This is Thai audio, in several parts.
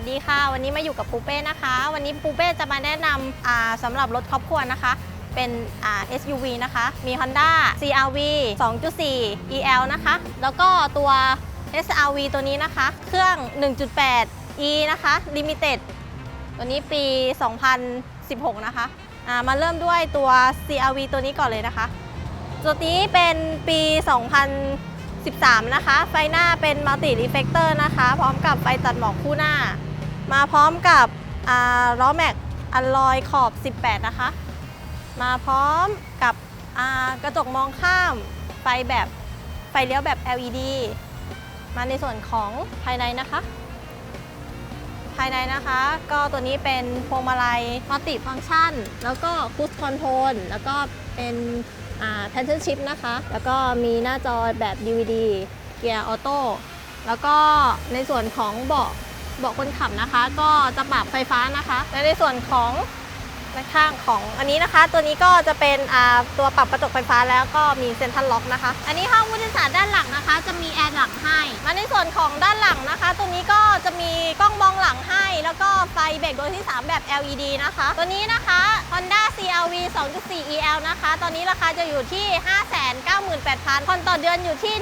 สดีค่ะ วันนี้มาอยู่กับปูเป้นะคะ วันนี้ปูเป้จะมาแนะนำอ่าสำหรับรถครอบครัวนะคะ เป็นอ่า SUV นะคะ มี Honda CRV 2.4 EL นะคะ แล้วก็ตัว SRV ตัวนี้นะคะ เครื่อง 1.8 E นะคะ Limited ตัวนี้ปี 2016 นะคะอ่ามาเริ่มด้วยตัว CRV ตัวนี้ก่อนเลยนะคะ ตัวนี้เป็นปี 2013 นะคะ ไฟหน้าเป็น Multi Reflector นะคะ พร้อมกับไฟตัดหมอกคู่หน้า มาพร้อมกับล้อแม็กอัลลอยขอบ 18 นะคะ มาพร้อมกับกระจกมองข้ามไฟแบบไฟเลี้ยวแบบ LED มาในส่วนของภายในนะคะ ภายในนะคะ ก็ตัวนี้เป็นพวงมาลัยมัลติฟังชัน แล้วก็คูสคอนโทรลแล้วก็เป็นแพนเทนชิพนะคะ แล้วก็มีหน้าจอแบบ DVD เกียร์ออโต้แล้วก็ในส่วนของเบาะ เบาะคนขับนะคะ ก็จะปรับไฟฟ้านะคะ และในส่วนของด้านข้างของอันนี้นะคะ ตัวนี้ก็จะเป็นอ่าตัวปรับกระจกไฟฟ้าแล้วก็มีเซ็นทรัลล็อกนะคะ อันนี้ห้องผู้โดยสารด้านหลังนะคะ จะมีแอร์หลังให้มาในส่วนของด้านหลังนะคะ ตัวนี้ก็จะมีกล้องมองหลังให้ แล้วก็ไฟเบรกโดยที่ 3 แบบ LED นะคะ ตัวนี้นะคะ Honda 2.4 EL นะคะ ตอนนี้ราคาจะอยู่ที่ 598,000ผ่อนต่อเดือนอยู่ที่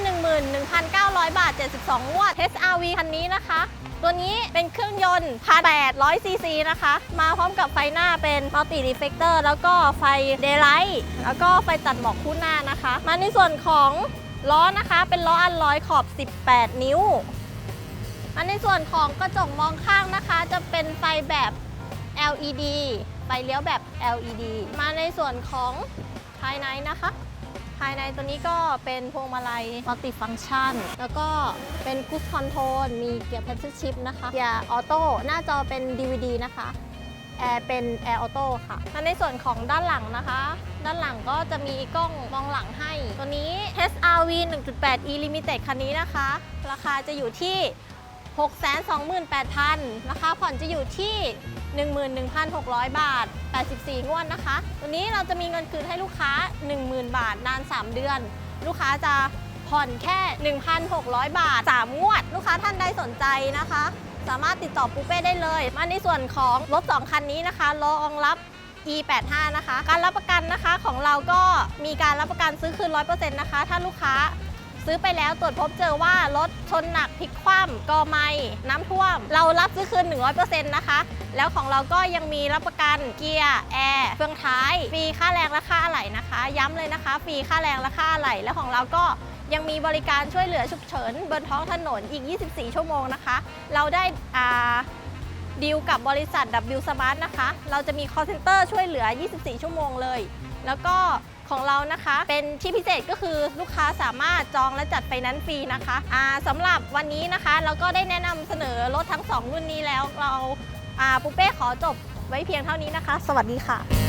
11,900 บาท 72งวด HRV คันนี้นะคะ ตัวนี้เป็นเครื่องยนต์1,800ซีซีนะคะ มาพร้อมกับไฟหน้าเป็น Multi Reflector แล้วก็ไฟ Daylight แล้วก็ไฟตัดหมอกคู่หน้านะคะ มาในส่วนของล้อนะคะเป็นล้ออันร้อยขอบ 18 นิ้วมาในส่วนของกระจกมองข้างนะคะ จะเป็นไฟแบบ LED ไฟเลี้ยวแบบ LED มาในส่วนของภายในนะคะ ภายในตัวนี้ก็เป็นพวงมาลัยมัลติฟัง c t ชัน แล้วก็เป็นคูสคอนโทรลมีเกียร์ p พ d เ l ชิพนะคะเกียร์ออโต้หน้าจอเป็น DVD นะคะแอร์เป็นแอร์ออโต้ค่ะและในส่วนของด้านหลังนะคะ ด้านหลังก็จะมีกล้องมองหลังให้ ตัวนี้ HRV 1.8 E Limited คันนี้นะคะ ราคาจะอยู่ที่ 628,000 ราคาผ่อนจะอยู่ที่ 11,600 บาท 84 งวดนะคะ ตัวนี้เราจะมีเงินคืนให้ลูกค้า 10,000 บาท นาน 3 เดือน ลูกค้าจะผ่อนแค่ 1,600 บาท 3 งวด ลูกค้าท่านใดสนใจนะคะ สามารถติดต่อปูเป้ได้เลย มาในส่วนของรถ 2 คันนี้นะคะรองรับ E85 นะคะ การรับประกันนะคะของเราก็มีการรับประกันซื้อคืน 100%นะคะ ถ้าลูกค้า ซื้อไปแล้วตรวจพบเจอว่ารถชนหนักพลิกคว่ำกอไม้น้ำท่วม เรารับซื้อคืน 100%นะคะ แล้วของเราก็ยังมีรับประกันเกียร์แอร์เฟืองท้าย ฟรีค่าแรงและค่าอะไหล่นะคะ ย้ำเลยนะคะ ฟรีค่าแรงและค่าอะไหล่และของเราก็ยังมีบริการช่วยเหลือฉุกเฉินบนท้องถนนอีก 24 ชั่วโมงนะคะ เราได้ดีลกับบริษัท W Smart นะคะ เราจะมี call center ช่วยเหลือ 24 ชั่วโมงเลย แล้วก็ ของเรานะคะ เป็นที่พิเศษก็คือลูกค้าสามารถจองและจัดไฟนั้นฟรีนะคะอ่าสำหรับวันนี้นะคะ เราก็ได้แนะนำเสนอรถทั้ง 2 รุ่นนี้แล้วเราอ่าปุเป้ขอจบไว้เพียงเท่านี้นะคะ สวัสดีค่ะ